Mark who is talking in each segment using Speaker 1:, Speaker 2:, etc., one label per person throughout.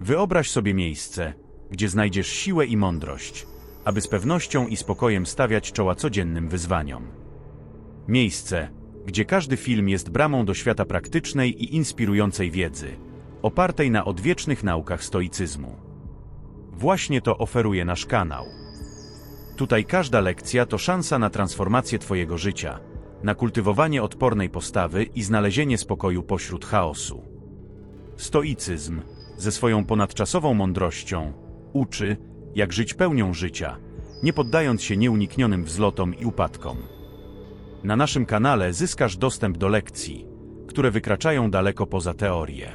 Speaker 1: Wyobraź sobie miejsce, gdzie znajdziesz siłę i mądrość, aby z pewnością i spokojem stawiać czoła codziennym wyzwaniom. Miejsce, gdzie każdy film jest bramą do świata praktycznej i inspirującej wiedzy, opartej na odwiecznych naukach stoicyzmu. Właśnie to oferuje nasz kanał. Tutaj każda lekcja to szansa na transformację Twojego życia, na kultywowanie odpornej postawy i znalezienie spokoju pośród chaosu. Stoicyzm, ze swoją ponadczasową mądrością, uczy, jak żyć pełnią życia, nie poddając się nieuniknionym wzlotom i upadkom. Na naszym kanale zyskasz dostęp do lekcji, które wykraczają daleko poza teorię.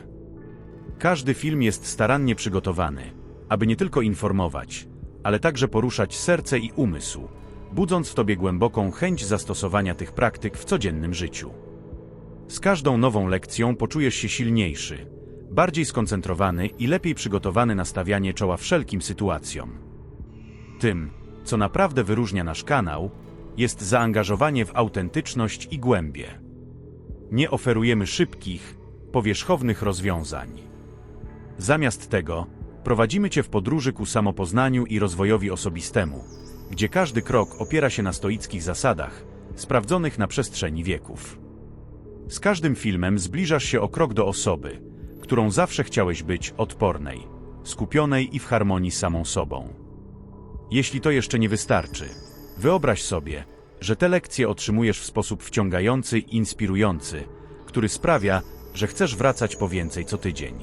Speaker 1: Każdy film jest starannie przygotowany, aby nie tylko informować, ale także poruszać serce i umysł, budząc w tobie głęboką chęć zastosowania tych praktyk w codziennym życiu. Z każdą nową lekcją poczujesz się silniejszy, bardziej skoncentrowany i lepiej przygotowany na stawianie czoła wszelkim sytuacjom. Tym, co naprawdę wyróżnia nasz kanał, jest zaangażowanie w autentyczność i głębie. Nie oferujemy szybkich, powierzchownych rozwiązań. Zamiast tego, prowadzimy Cię w podróży ku samopoznaniu i rozwojowi osobistemu, gdzie każdy krok opiera się na stoickich zasadach, sprawdzonych na przestrzeni wieków. Z każdym filmem zbliżasz się o krok do osoby, którą zawsze chciałeś być odpornej, skupionej i w harmonii z samą sobą. Jeśli to jeszcze nie wystarczy, wyobraź sobie, że te lekcje otrzymujesz w sposób wciągający i inspirujący, który sprawia, że chcesz wracać po więcej co tydzień.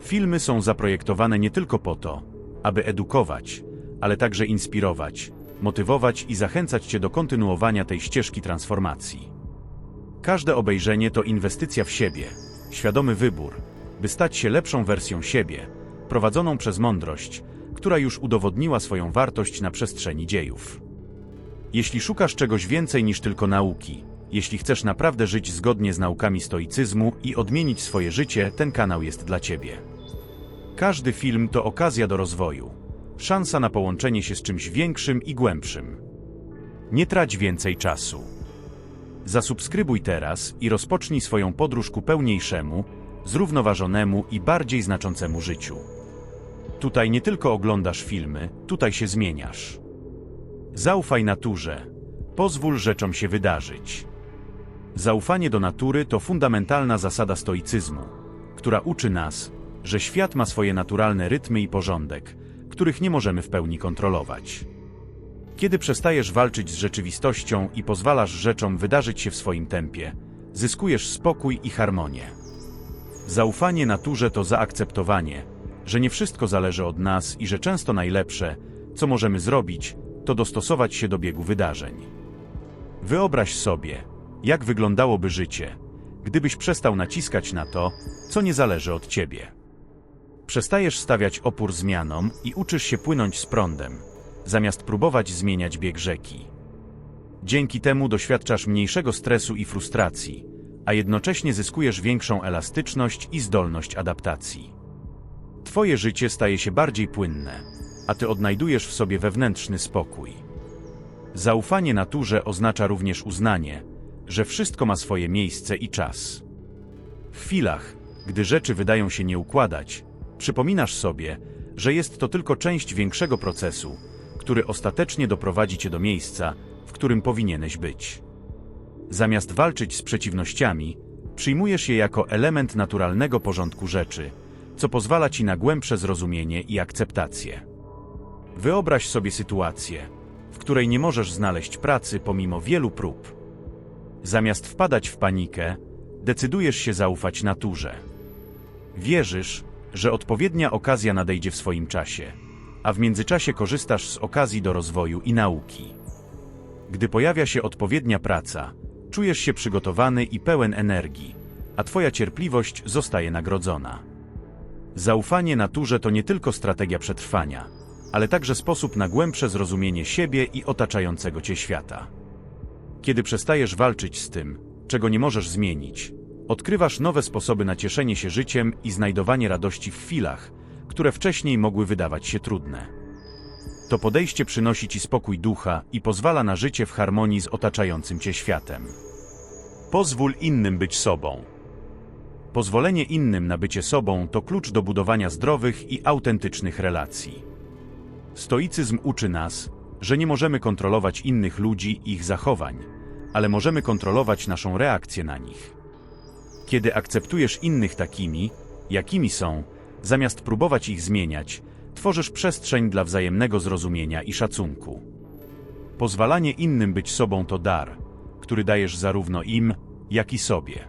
Speaker 1: Filmy są zaprojektowane nie tylko po to, aby edukować, ale także inspirować, motywować i zachęcać Cię do kontynuowania tej ścieżki transformacji. Każde obejrzenie to inwestycja w siebie, świadomy wybór, by stać się lepszą wersją siebie, prowadzoną przez mądrość, która już udowodniła swoją wartość na przestrzeni dziejów. Jeśli szukasz czegoś więcej niż tylko nauki, jeśli chcesz naprawdę żyć zgodnie z naukami stoicyzmu i odmienić swoje życie, ten kanał jest dla Ciebie. Każdy film to okazja do rozwoju, szansa na połączenie się z czymś większym i głębszym. Nie trać więcej czasu. Zasubskrybuj teraz i rozpocznij swoją podróż ku pełniejszemu, zrównoważonemu i bardziej znaczącemu życiu. Tutaj nie tylko oglądasz filmy, tutaj się zmieniasz. Zaufaj naturze. Pozwól rzeczom się wydarzyć. Zaufanie do natury to fundamentalna zasada stoicyzmu, która uczy nas, że świat ma swoje naturalne rytmy i porządek, których nie możemy w pełni kontrolować. Kiedy przestajesz walczyć z rzeczywistością i pozwalasz rzeczom wydarzyć się w swoim tempie, zyskujesz spokój i harmonię. Zaufanie naturze to zaakceptowanie, że nie wszystko zależy od nas i że często najlepsze, co możemy zrobić, to dostosować się do biegu wydarzeń. Wyobraź sobie, jak wyglądałoby życie, gdybyś przestał naciskać na to, co nie zależy od ciebie. Przestajesz stawiać opór zmianom i uczysz się płynąć z prądem, zamiast próbować zmieniać bieg rzeki. Dzięki temu doświadczasz mniejszego stresu i frustracji, a jednocześnie zyskujesz większą elastyczność i zdolność adaptacji. Twoje życie staje się bardziej płynne, a ty odnajdujesz w sobie wewnętrzny spokój. Zaufanie naturze oznacza również uznanie, że wszystko ma swoje miejsce i czas. W chwilach, gdy rzeczy wydają się nie układać, przypominasz sobie, że jest to tylko część większego procesu, który ostatecznie doprowadzi cię do miejsca, w którym powinieneś być. Zamiast walczyć z przeciwnościami, przyjmujesz je jako element naturalnego porządku rzeczy, co pozwala ci na głębsze zrozumienie i akceptację. Wyobraź sobie sytuację, w której nie możesz znaleźć pracy pomimo wielu prób. Zamiast wpadać w panikę, decydujesz się zaufać naturze. Wierzysz, że odpowiednia okazja nadejdzie w swoim czasie, a w międzyczasie korzystasz z okazji do rozwoju i nauki. Gdy pojawia się odpowiednia praca, czujesz się przygotowany i pełen energii, a twoja cierpliwość zostaje nagrodzona. Zaufanie naturze to nie tylko strategia przetrwania, ale także sposób na głębsze zrozumienie siebie i otaczającego cię świata. Kiedy przestajesz walczyć z tym, czego nie możesz zmienić, odkrywasz nowe sposoby na cieszenie się życiem i znajdowanie radości w chwilach, które wcześniej mogły wydawać się trudne. To podejście przynosi ci spokój ducha i pozwala na życie w harmonii z otaczającym cię światem. Pozwól innym być sobą. Pozwolenie innym na bycie sobą to klucz do budowania zdrowych i autentycznych relacji. Stoicyzm uczy nas, że nie możemy kontrolować innych ludzi i ich zachowań, ale możemy kontrolować naszą reakcję na nich. Kiedy akceptujesz innych takimi, jakimi są, zamiast próbować ich zmieniać, tworzysz przestrzeń dla wzajemnego zrozumienia i szacunku. Pozwalanie innym być sobą to dar, który dajesz zarówno im, jak i sobie.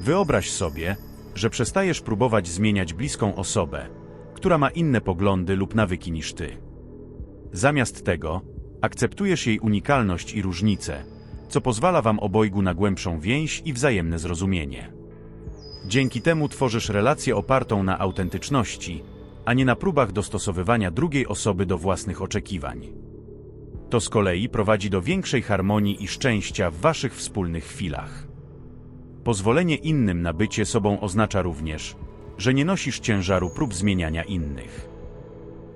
Speaker 1: Wyobraź sobie, że przestajesz próbować zmieniać bliską osobę, która ma inne poglądy lub nawyki niż ty. Zamiast tego, akceptujesz jej unikalność i różnice, co pozwala wam obojgu na głębszą więź i wzajemne zrozumienie. Dzięki temu tworzysz relację opartą na autentyczności, a nie na próbach dostosowywania drugiej osoby do własnych oczekiwań. To z kolei prowadzi do większej harmonii i szczęścia w waszych wspólnych chwilach. Pozwolenie innym na bycie sobą oznacza również, że nie nosisz ciężaru prób zmieniania innych.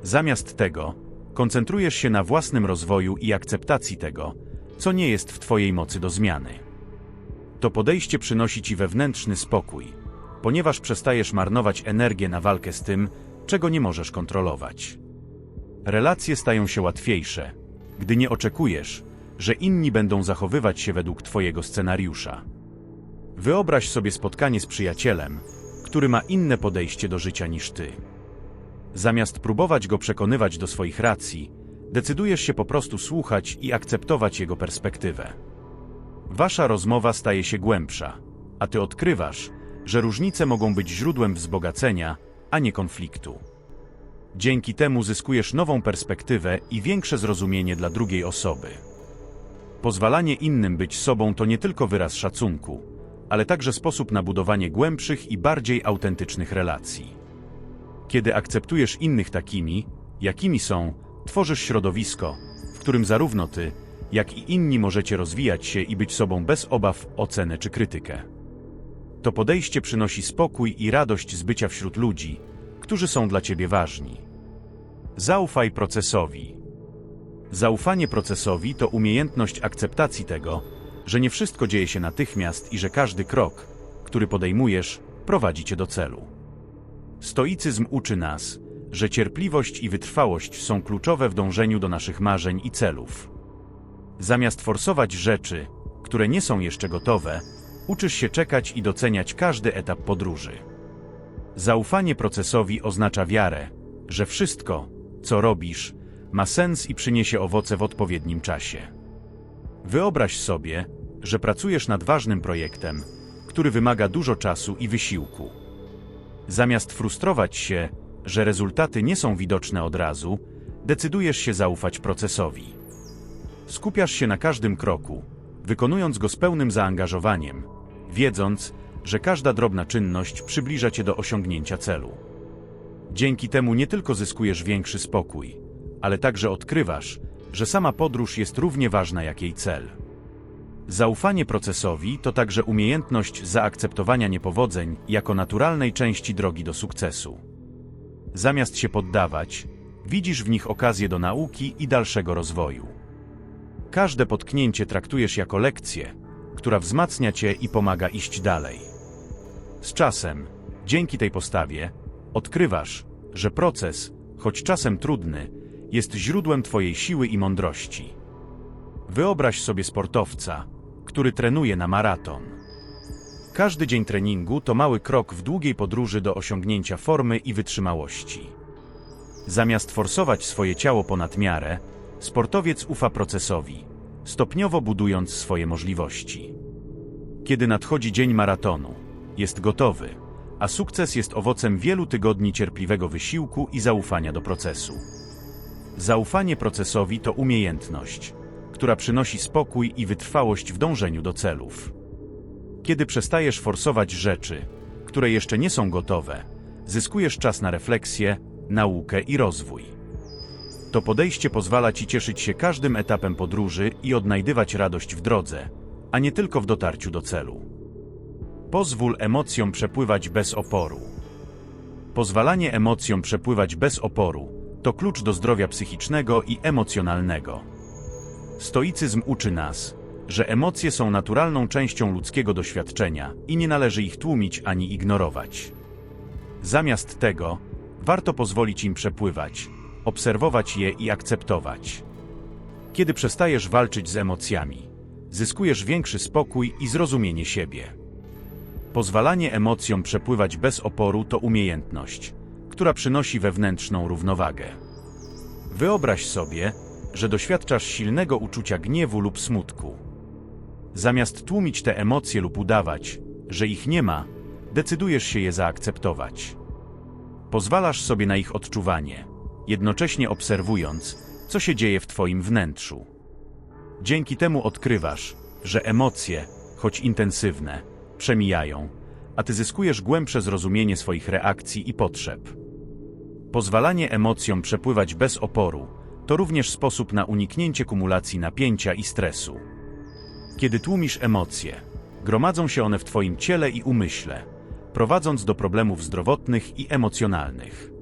Speaker 1: Zamiast tego, koncentrujesz się na własnym rozwoju i akceptacji tego, co nie jest w Twojej mocy do zmiany. To podejście przynosi Ci wewnętrzny spokój, ponieważ przestajesz marnować energię na walkę z tym, czego nie możesz kontrolować. Relacje stają się łatwiejsze, gdy nie oczekujesz, że inni będą zachowywać się według Twojego scenariusza. Wyobraź sobie spotkanie z przyjacielem, który ma inne podejście do życia niż Ty. Zamiast próbować go przekonywać do swoich racji, decydujesz się po prostu słuchać i akceptować jego perspektywę. Wasza rozmowa staje się głębsza, a ty odkrywasz, że różnice mogą być źródłem wzbogacenia, a nie konfliktu. Dzięki temu zyskujesz nową perspektywę i większe zrozumienie dla drugiej osoby. Pozwalanie innym być sobą to nie tylko wyraz szacunku, ale także sposób na budowanie głębszych i bardziej autentycznych relacji. Kiedy akceptujesz innych takimi, jakimi są, tworzysz środowisko, w którym zarówno ty, jak i inni możecie rozwijać się i być sobą bez obaw o cenę czy krytykę. To podejście przynosi spokój i radość z bycia wśród ludzi, którzy są dla ciebie ważni. Zaufaj procesowi. Zaufanie procesowi to umiejętność akceptacji tego, że nie wszystko dzieje się natychmiast i że każdy krok, który podejmujesz, prowadzi cię do celu. Stoicyzm uczy nas, że cierpliwość i wytrwałość są kluczowe w dążeniu do naszych marzeń i celów. Zamiast forsować rzeczy, które nie są jeszcze gotowe, uczysz się czekać i doceniać każdy etap podróży. Zaufanie procesowi oznacza wiarę, że wszystko, co robisz, ma sens i przyniesie owoce w odpowiednim czasie. Wyobraź sobie, że pracujesz nad ważnym projektem, który wymaga dużo czasu i wysiłku. Zamiast frustrować się, że rezultaty nie są widoczne od razu, decydujesz się zaufać procesowi. Skupiasz się na każdym kroku, wykonując go z pełnym zaangażowaniem, wiedząc, że każda drobna czynność przybliża cię do osiągnięcia celu. Dzięki temu nie tylko zyskujesz większy spokój, ale także odkrywasz, że sama podróż jest równie ważna jak jej cel. Zaufanie procesowi to także umiejętność zaakceptowania niepowodzeń jako naturalnej części drogi do sukcesu. Zamiast się poddawać, widzisz w nich okazję do nauki i dalszego rozwoju. Każde potknięcie traktujesz jako lekcję, która wzmacnia cię i pomaga iść dalej. Z czasem, dzięki tej postawie, odkrywasz, że proces, choć czasem trudny, jest źródłem twojej siły i mądrości. Wyobraź sobie sportowca, który trenuje na maraton. Każdy dzień treningu to mały krok w długiej podróży do osiągnięcia formy i wytrzymałości. Zamiast forsować swoje ciało ponad miarę, sportowiec ufa procesowi, stopniowo budując swoje możliwości. Kiedy nadchodzi dzień maratonu, jest gotowy, a sukces jest owocem wielu tygodni cierpliwego wysiłku i zaufania do procesu. Zaufanie procesowi to umiejętność, która przynosi spokój i wytrwałość w dążeniu do celów. Kiedy przestajesz forsować rzeczy, które jeszcze nie są gotowe, zyskujesz czas na refleksję, naukę i rozwój. To podejście pozwala ci cieszyć się każdym etapem podróży i odnajdywać radość w drodze, a nie tylko w dotarciu do celu. Pozwól emocjom przepływać bez oporu. Pozwalanie emocjom przepływać bez oporu to klucz do zdrowia psychicznego i emocjonalnego. Stoicyzm uczy nas, że emocje są naturalną częścią ludzkiego doświadczenia i nie należy ich tłumić ani ignorować. Zamiast tego, warto pozwolić im przepływać, obserwować je i akceptować. Kiedy przestajesz walczyć z emocjami, zyskujesz większy spokój i zrozumienie siebie. Pozwalanie emocjom przepływać bez oporu to umiejętność, która przynosi wewnętrzną równowagę. Wyobraź sobie, że doświadczasz silnego uczucia gniewu lub smutku. Zamiast tłumić te emocje lub udawać, że ich nie ma, decydujesz się je zaakceptować. Pozwalasz sobie na ich odczuwanie, jednocześnie obserwując, co się dzieje w Twoim wnętrzu. Dzięki temu odkrywasz, że emocje, choć intensywne, przemijają, a Ty zyskujesz głębsze zrozumienie swoich reakcji i potrzeb. Pozwalanie emocjom przepływać bez oporu to również sposób na uniknięcie kumulacji napięcia i stresu. Kiedy tłumisz emocje, gromadzą się one w Twoim ciele i umyśle, prowadząc do problemów zdrowotnych i emocjonalnych.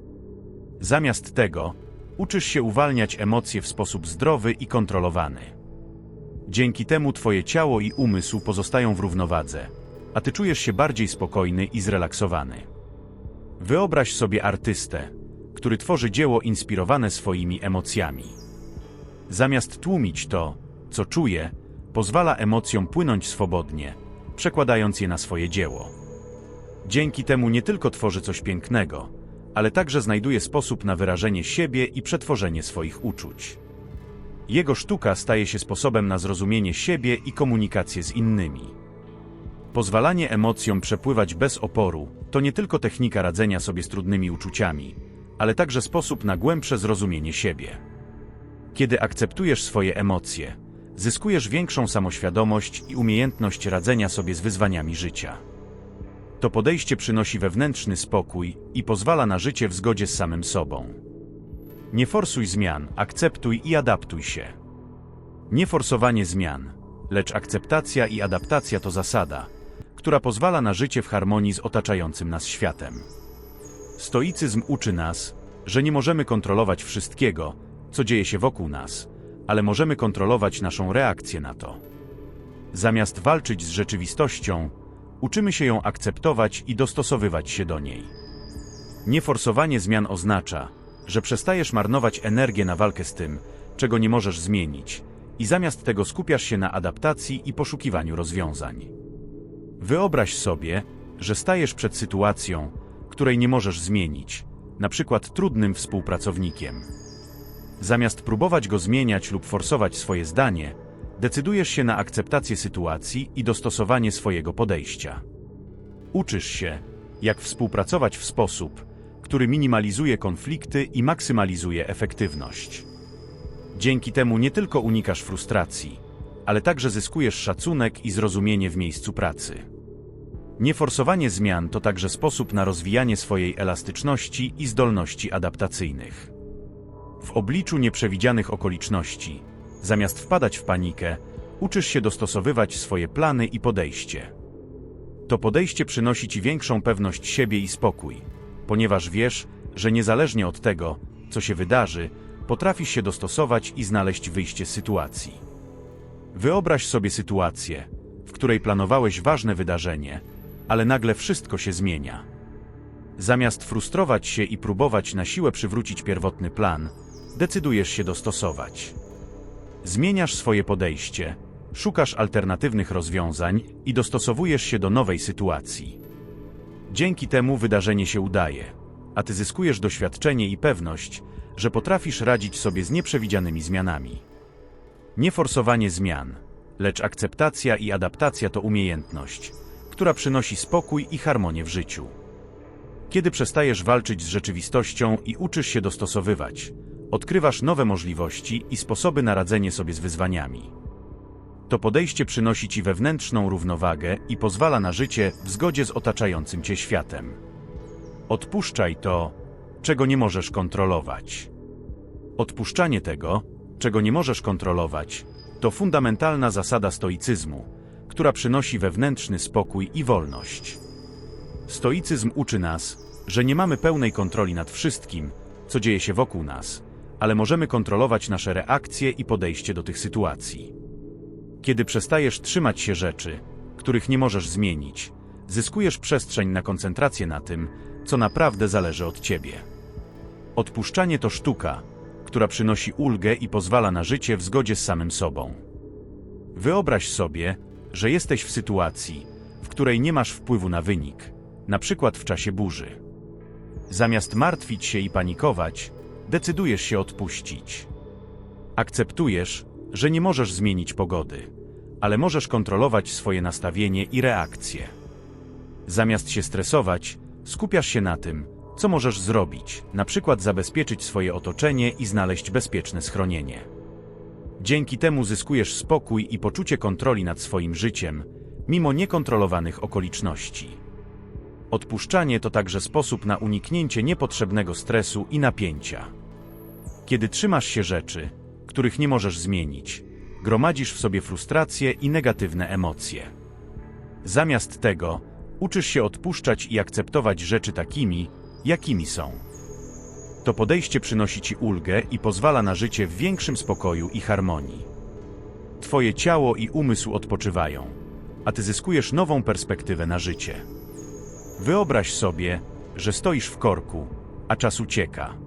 Speaker 1: Zamiast tego, uczysz się uwalniać emocje w sposób zdrowy i kontrolowany. Dzięki temu Twoje ciało i umysł pozostają w równowadze, a Ty czujesz się bardziej spokojny i zrelaksowany. Wyobraź sobie artystę, który tworzy dzieło inspirowane swoimi emocjami. Zamiast tłumić to, co czuje, pozwala emocjom płynąć swobodnie, przekładając je na swoje dzieło. Dzięki temu nie tylko tworzy coś pięknego, ale także znajduje sposób na wyrażenie siebie i przetworzenie swoich uczuć. Jego sztuka staje się sposobem na zrozumienie siebie i komunikację z innymi. Pozwalanie emocjom przepływać bez oporu to nie tylko technika radzenia sobie z trudnymi uczuciami, ale także sposób na głębsze zrozumienie siebie. Kiedy akceptujesz swoje emocje, zyskujesz większą samoświadomość i umiejętność radzenia sobie z wyzwaniami życia. To podejście przynosi wewnętrzny spokój i pozwala na życie w zgodzie z samym sobą. Nie forsuj zmian, akceptuj i adaptuj się. Nie forsowanie zmian, lecz akceptacja i adaptacja to zasada, która pozwala na życie w harmonii z otaczającym nas światem. Stoicyzm uczy nas, że nie możemy kontrolować wszystkiego, co dzieje się wokół nas, ale możemy kontrolować naszą reakcję na to. Zamiast walczyć z rzeczywistością, uczymy się ją akceptować i dostosowywać się do niej. Nieforsowanie zmian oznacza, że przestajesz marnować energię na walkę z tym, czego nie możesz zmienić, i zamiast tego skupiasz się na adaptacji i poszukiwaniu rozwiązań. Wyobraź sobie, że stajesz przed sytuacją, której nie możesz zmienić, na przykład trudnym współpracownikiem. Zamiast próbować go zmieniać lub forsować swoje zdanie, decydujesz się na akceptację sytuacji i dostosowanie swojego podejścia. Uczysz się, jak współpracować w sposób, który minimalizuje konflikty i maksymalizuje efektywność. Dzięki temu nie tylko unikasz frustracji, ale także zyskujesz szacunek i zrozumienie w miejscu pracy. Nieforsowanie zmian to także sposób na rozwijanie swojej elastyczności i zdolności adaptacyjnych. W obliczu nieprzewidzianych okoliczności, zamiast wpadać w panikę, uczysz się dostosowywać swoje plany i podejście. To podejście przynosi ci większą pewność siebie i spokój, ponieważ wiesz, że niezależnie od tego, co się wydarzy, potrafisz się dostosować i znaleźć wyjście z sytuacji. Wyobraź sobie sytuację, w której planowałeś ważne wydarzenie, ale nagle wszystko się zmienia. Zamiast frustrować się i próbować na siłę przywrócić pierwotny plan, decydujesz się dostosować. Zmieniasz swoje podejście, szukasz alternatywnych rozwiązań i dostosowujesz się do nowej sytuacji. Dzięki temu wydarzenie się udaje, a ty zyskujesz doświadczenie i pewność, że potrafisz radzić sobie z nieprzewidzianymi zmianami. Nie forsowanie zmian, lecz akceptacja i adaptacja to umiejętność, która przynosi spokój i harmonię w życiu. Kiedy przestajesz walczyć z rzeczywistością i uczysz się dostosowywać, odkrywasz nowe możliwości i sposoby na radzenie sobie z wyzwaniami. To podejście przynosi ci wewnętrzną równowagę i pozwala na życie w zgodzie z otaczającym cię światem. Odpuszczaj to, czego nie możesz kontrolować. Odpuszczanie tego, czego nie możesz kontrolować, to fundamentalna zasada stoicyzmu, która przynosi wewnętrzny spokój i wolność. Stoicyzm uczy nas, że nie mamy pełnej kontroli nad wszystkim, co dzieje się wokół nas, ale możemy kontrolować nasze reakcje i podejście do tych sytuacji. Kiedy przestajesz trzymać się rzeczy, których nie możesz zmienić, zyskujesz przestrzeń na koncentrację na tym, co naprawdę zależy od ciebie. Odpuszczanie to sztuka, która przynosi ulgę i pozwala na życie w zgodzie z samym sobą. Wyobraź sobie, że jesteś w sytuacji, w której nie masz wpływu na wynik, na przykład w czasie burzy. Zamiast martwić się i panikować, decydujesz się odpuścić. Akceptujesz, że nie możesz zmienić pogody, ale możesz kontrolować swoje nastawienie i reakcje. Zamiast się stresować, skupiasz się na tym, co możesz zrobić, na przykład zabezpieczyć swoje otoczenie i znaleźć bezpieczne schronienie. Dzięki temu zyskujesz spokój i poczucie kontroli nad swoim życiem, mimo niekontrolowanych okoliczności. Odpuszczanie to także sposób na uniknięcie niepotrzebnego stresu i napięcia. Kiedy trzymasz się rzeczy, których nie możesz zmienić, gromadzisz w sobie frustrację i negatywne emocje. Zamiast tego, uczysz się odpuszczać i akceptować rzeczy takimi, jakimi są. To podejście przynosi ci ulgę i pozwala na życie w większym spokoju i harmonii. Twoje ciało i umysł odpoczywają, a ty zyskujesz nową perspektywę na życie. Wyobraź sobie, że stoisz w korku, a czas ucieka.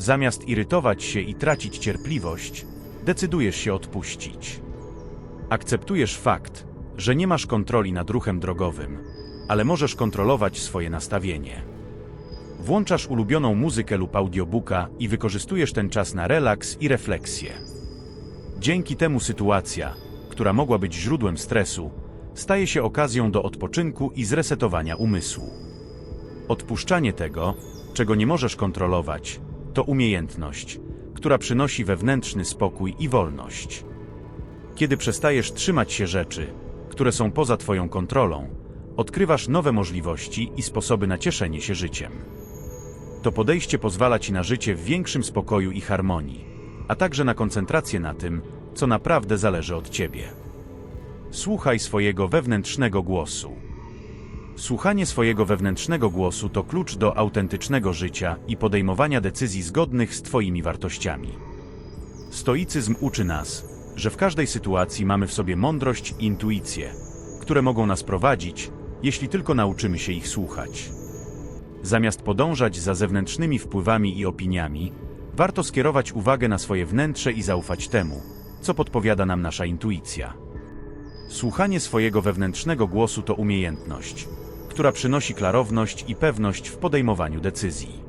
Speaker 1: Zamiast irytować się i tracić cierpliwość, decydujesz się odpuścić. Akceptujesz fakt, że nie masz kontroli nad ruchem drogowym, ale możesz kontrolować swoje nastawienie. Włączasz ulubioną muzykę lub audiobooka i wykorzystujesz ten czas na relaks i refleksję. Dzięki temu sytuacja, która mogła być źródłem stresu, staje się okazją do odpoczynku i zresetowania umysłu. Odpuszczanie tego, czego nie możesz kontrolować, to umiejętność, która przynosi wewnętrzny spokój i wolność. Kiedy przestajesz trzymać się rzeczy, które są poza Twoją kontrolą, odkrywasz nowe możliwości i sposoby na cieszenie się życiem. To podejście pozwala Ci na życie w większym spokoju i harmonii, a także na koncentrację na tym, co naprawdę zależy od Ciebie. Słuchaj swojego wewnętrznego głosu. Słuchanie swojego wewnętrznego głosu to klucz do autentycznego życia i podejmowania decyzji zgodnych z Twoimi wartościami. Stoicyzm uczy nas, że w każdej sytuacji mamy w sobie mądrość i intuicję, które mogą nas prowadzić, jeśli tylko nauczymy się ich słuchać. Zamiast podążać za zewnętrznymi wpływami i opiniami, warto skierować uwagę na swoje wnętrze i zaufać temu, co podpowiada nam nasza intuicja. Słuchanie swojego wewnętrznego głosu to umiejętność, która przynosi klarowność i pewność w podejmowaniu decyzji.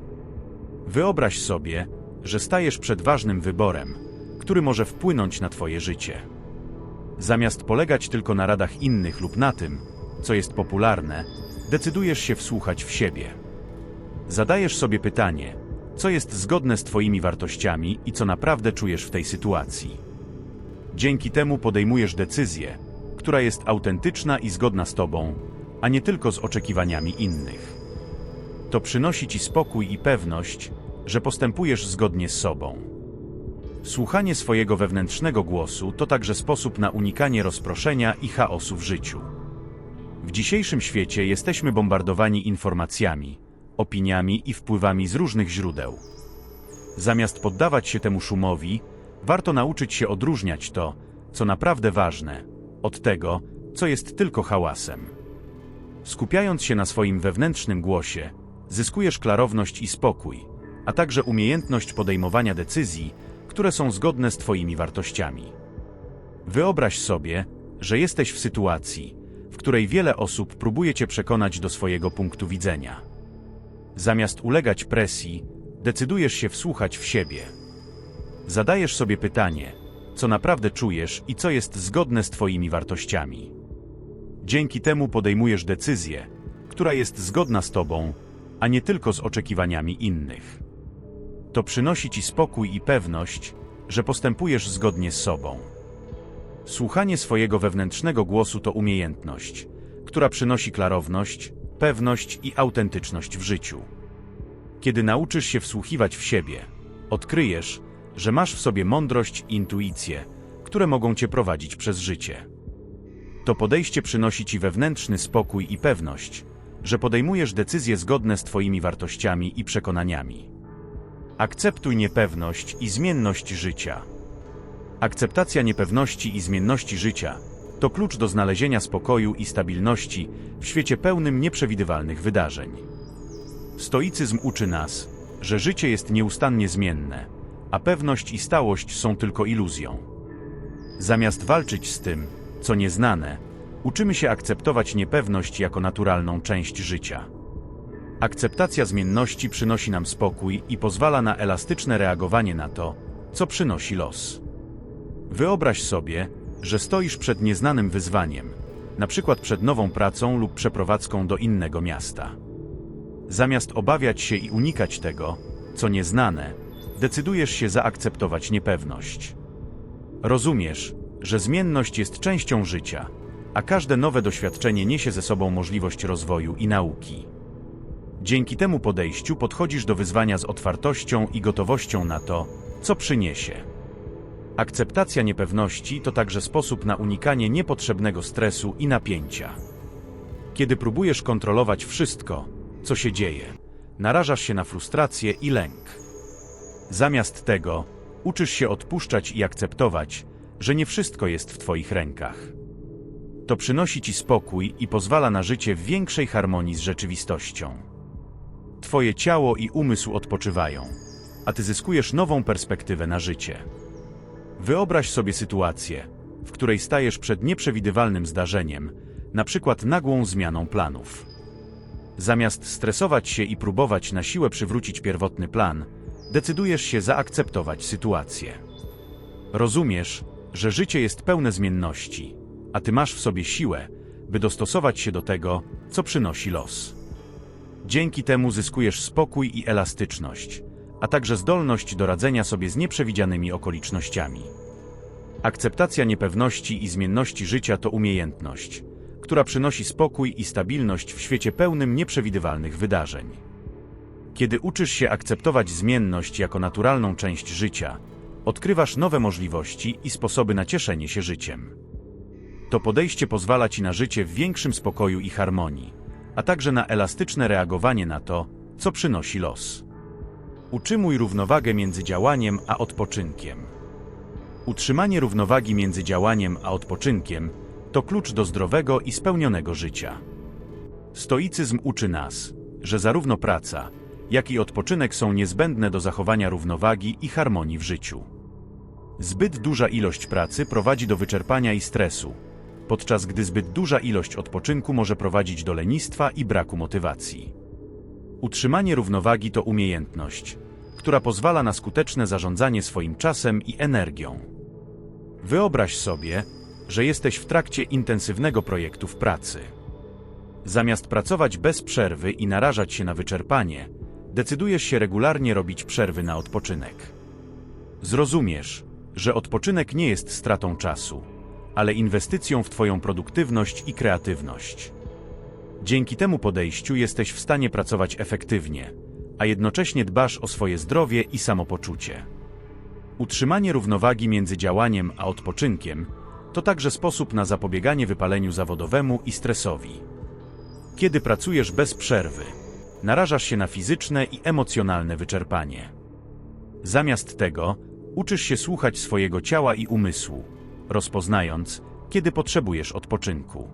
Speaker 1: Wyobraź sobie, że stajesz przed ważnym wyborem, który może wpłynąć na Twoje życie. Zamiast polegać tylko na radach innych lub na tym, co jest popularne, decydujesz się wsłuchać w siebie. Zadajesz sobie pytanie, co jest zgodne z Twoimi wartościami i co naprawdę czujesz w tej sytuacji. Dzięki temu podejmujesz decyzję, która jest autentyczna i zgodna z Tobą, a nie tylko z oczekiwaniami innych. To przynosi Ci spokój i pewność, że postępujesz zgodnie z sobą. Słuchanie swojego wewnętrznego głosu to także sposób na unikanie rozproszenia i chaosu w życiu. W dzisiejszym świecie jesteśmy bombardowani informacjami, opiniami i wpływami z różnych źródeł. Zamiast poddawać się temu szumowi, warto nauczyć się odróżniać to, co naprawdę ważne, od tego, co jest tylko hałasem. Skupiając się na swoim wewnętrznym głosie, zyskujesz klarowność i spokój, a także umiejętność podejmowania decyzji, które są zgodne z Twoimi wartościami. Wyobraź sobie, że jesteś w sytuacji, w której wiele osób próbuje Cię przekonać do swojego punktu widzenia. Zamiast ulegać presji, decydujesz się wsłuchać w siebie. Zadajesz sobie pytanie, co naprawdę czujesz i co jest zgodne z Twoimi wartościami. Dzięki temu podejmujesz decyzję, która jest zgodna z Tobą, a nie tylko z oczekiwaniami innych. To przynosi Ci spokój i pewność, że postępujesz zgodnie z sobą. Słuchanie swojego wewnętrznego głosu to umiejętność, która przynosi klarowność, pewność i autentyczność w życiu. Kiedy nauczysz się wsłuchiwać w siebie, odkryjesz, że masz w sobie mądrość i intuicję, które mogą cię prowadzić przez życie. To podejście przynosi ci wewnętrzny spokój i pewność, że podejmujesz decyzje zgodne z Twoimi wartościami i przekonaniami. Akceptuj niepewność i zmienność życia. Akceptacja niepewności i zmienności życia to klucz do znalezienia spokoju i stabilności w świecie pełnym nieprzewidywalnych wydarzeń. Stoicyzm uczy nas, że życie jest nieustannie zmienne, a pewność i stałość są tylko iluzją. Zamiast walczyć z tym, co nieznane, uczymy się akceptować niepewność jako naturalną część życia. Akceptacja zmienności przynosi nam spokój i pozwala na elastyczne reagowanie na to, co przynosi los. Wyobraź sobie, że stoisz przed nieznanym wyzwaniem, na przykład przed nową pracą lub przeprowadzką do innego miasta. Zamiast obawiać się i unikać tego, co nieznane, decydujesz się zaakceptować niepewność. Rozumiesz, że zmienność jest częścią życia, a każde nowe doświadczenie niesie ze sobą możliwość rozwoju i nauki. Dzięki temu podejściu podchodzisz do wyzwania z otwartością i gotowością na to, co przyniesie. Akceptacja niepewności to także sposób na unikanie niepotrzebnego stresu i napięcia. Kiedy próbujesz kontrolować wszystko, co się dzieje, narażasz się na frustrację i lęk. Zamiast tego, uczysz się odpuszczać i akceptować, że nie wszystko jest w Twoich rękach. To przynosi Ci spokój i pozwala na życie w większej harmonii z rzeczywistością. Twoje ciało i umysł odpoczywają, a Ty zyskujesz nową perspektywę na życie. Wyobraź sobie sytuację, w której stajesz przed nieprzewidywalnym zdarzeniem, na przykład nagłą zmianą planów. Zamiast stresować się i próbować na siłę przywrócić pierwotny plan, decydujesz się zaakceptować sytuację. Rozumiesz, że życie jest pełne zmienności, a ty masz w sobie siłę, by dostosować się do tego, co przynosi los. Dzięki temu zyskujesz spokój i elastyczność, a także zdolność do radzenia sobie z nieprzewidzianymi okolicznościami. Akceptacja niepewności i zmienności życia to umiejętność, która przynosi spokój i stabilność w świecie pełnym nieprzewidywalnych wydarzeń. Kiedy uczysz się akceptować zmienność jako naturalną część życia, odkrywasz nowe możliwości i sposoby na cieszenie się życiem. To podejście pozwala ci na życie w większym spokoju i harmonii, a także na elastyczne reagowanie na to, co przynosi los. Utrzymuj równowagę między działaniem a odpoczynkiem. Utrzymanie równowagi między działaniem a odpoczynkiem to klucz do zdrowego i spełnionego życia. Stoicyzm uczy nas, że zarówno praca, jak i odpoczynek są niezbędne do zachowania równowagi i harmonii w życiu. Zbyt duża ilość pracy prowadzi do wyczerpania i stresu, podczas gdy zbyt duża ilość odpoczynku może prowadzić do lenistwa i braku motywacji. Utrzymanie równowagi to umiejętność, która pozwala na skuteczne zarządzanie swoim czasem i energią. Wyobraź sobie, że jesteś w trakcie intensywnego projektu w pracy. Zamiast pracować bez przerwy i narażać się na wyczerpanie, decydujesz się regularnie robić przerwy na odpoczynek. Zrozumiesz, że odpoczynek nie jest stratą czasu, ale inwestycją w Twoją produktywność i kreatywność. Dzięki temu podejściu jesteś w stanie pracować efektywnie, a jednocześnie dbasz o swoje zdrowie i samopoczucie. Utrzymanie równowagi między działaniem a odpoczynkiem to także sposób na zapobieganie wypaleniu zawodowemu i stresowi. Kiedy pracujesz bez przerwy, narażasz się na fizyczne i emocjonalne wyczerpanie. Zamiast tego, uczysz się słuchać swojego ciała i umysłu, rozpoznając, kiedy potrzebujesz odpoczynku.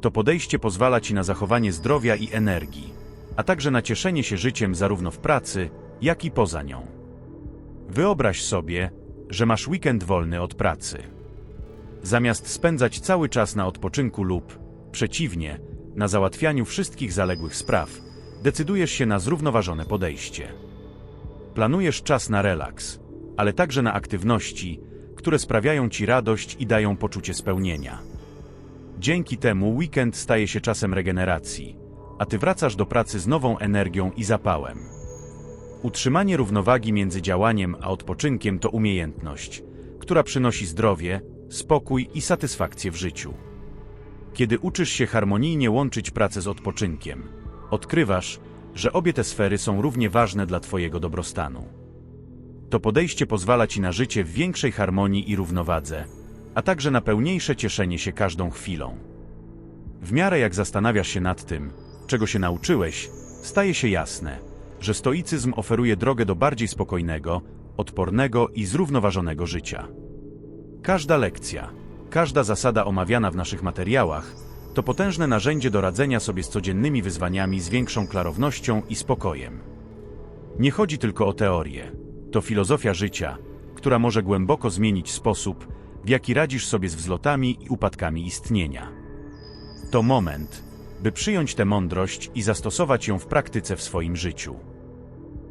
Speaker 1: To podejście pozwala ci na zachowanie zdrowia i energii, a także na cieszenie się życiem zarówno w pracy, jak i poza nią. Wyobraź sobie, że masz weekend wolny od pracy. Zamiast spędzać cały czas na odpoczynku lub, przeciwnie, na załatwianiu wszystkich zaległych spraw, decydujesz się na zrównoważone podejście. Planujesz czas na relaks, ale także na aktywności, które sprawiają ci radość i dają poczucie spełnienia. Dzięki temu weekend staje się czasem regeneracji, a ty wracasz do pracy z nową energią i zapałem. Utrzymanie równowagi między działaniem a odpoczynkiem to umiejętność, która przynosi zdrowie, spokój i satysfakcję w życiu. Kiedy uczysz się harmonijnie łączyć pracę z odpoczynkiem, odkrywasz, że obie te sfery są równie ważne dla Twojego dobrostanu. To podejście pozwala Ci na życie w większej harmonii i równowadze, a także na pełniejsze cieszenie się każdą chwilą. W miarę jak zastanawiasz się nad tym, czego się nauczyłeś, staje się jasne, że stoicyzm oferuje drogę do bardziej spokojnego, odpornego i zrównoważonego życia. Każda lekcja, każda zasada omawiana w naszych materiałach to potężne narzędzie do radzenia sobie z codziennymi wyzwaniami z większą klarownością i spokojem. Nie chodzi tylko o teorię. To filozofia życia, która może głęboko zmienić sposób, w jaki radzisz sobie z wzlotami i upadkami istnienia. To moment, by przyjąć tę mądrość i zastosować ją w praktyce w swoim życiu.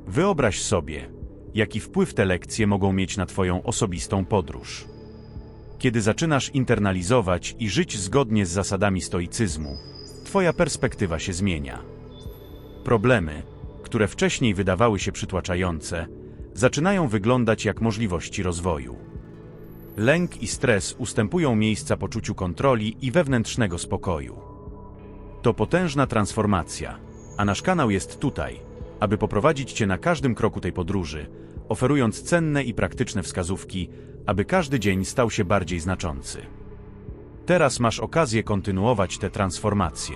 Speaker 1: Wyobraź sobie, jaki wpływ te lekcje mogą mieć na Twoją osobistą podróż. Kiedy zaczynasz internalizować i żyć zgodnie z zasadami stoicyzmu, Twoja perspektywa się zmienia. Problemy, które wcześniej wydawały się przytłaczające, zaczynają wyglądać jak możliwości rozwoju. Lęk i stres ustępują miejsca poczuciu kontroli i wewnętrznego spokoju. To potężna transformacja, a nasz kanał jest tutaj, aby poprowadzić Cię na każdym kroku tej podróży, oferując cenne i praktyczne wskazówki, aby każdy dzień stał się bardziej znaczący. Teraz masz okazję kontynuować tę transformację.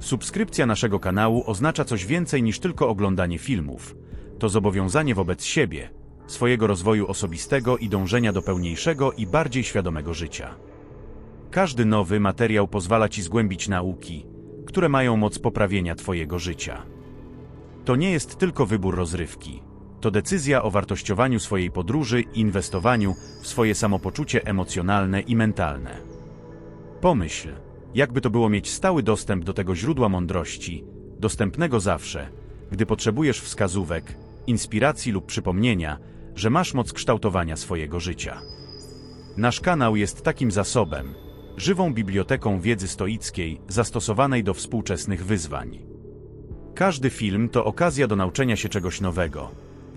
Speaker 1: Subskrypcja naszego kanału oznacza coś więcej niż tylko oglądanie filmów. To zobowiązanie wobec siebie, swojego rozwoju osobistego i dążenia do pełniejszego i bardziej świadomego życia. Każdy nowy materiał pozwala Ci zgłębić nauki, które mają moc poprawienia Twojego życia. To nie jest tylko wybór rozrywki. To decyzja o wartościowaniu swojej podróży i inwestowaniu w swoje samopoczucie emocjonalne i mentalne. Pomyśl, jakby to było mieć stały dostęp do tego źródła mądrości, dostępnego zawsze, gdy potrzebujesz wskazówek, inspiracji lub przypomnienia, że masz moc kształtowania swojego życia. Nasz kanał jest takim zasobem, żywą biblioteką wiedzy stoickiej zastosowanej do współczesnych wyzwań. Każdy film to okazja do nauczenia się czegoś nowego,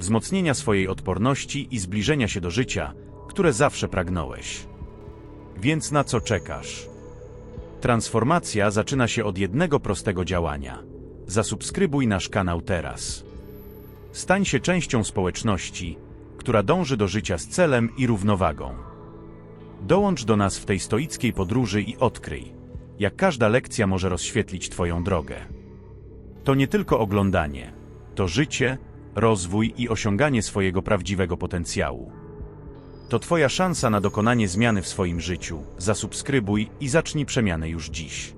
Speaker 1: wzmocnienia swojej odporności i zbliżenia się do życia, które zawsze pragnąłeś. Więc na co czekasz? Transformacja zaczyna się od jednego prostego działania. Zasubskrybuj nasz kanał teraz. Stań się częścią społeczności, która dąży do życia z celem i równowagą. Dołącz do nas w tej stoickiej podróży i odkryj, jak każda lekcja może rozświetlić Twoją drogę. To nie tylko oglądanie, to życie, rozwój i osiąganie swojego prawdziwego potencjału. To Twoja szansa na dokonanie zmiany w swoim życiu. Zasubskrybuj i zacznij przemianę już dziś.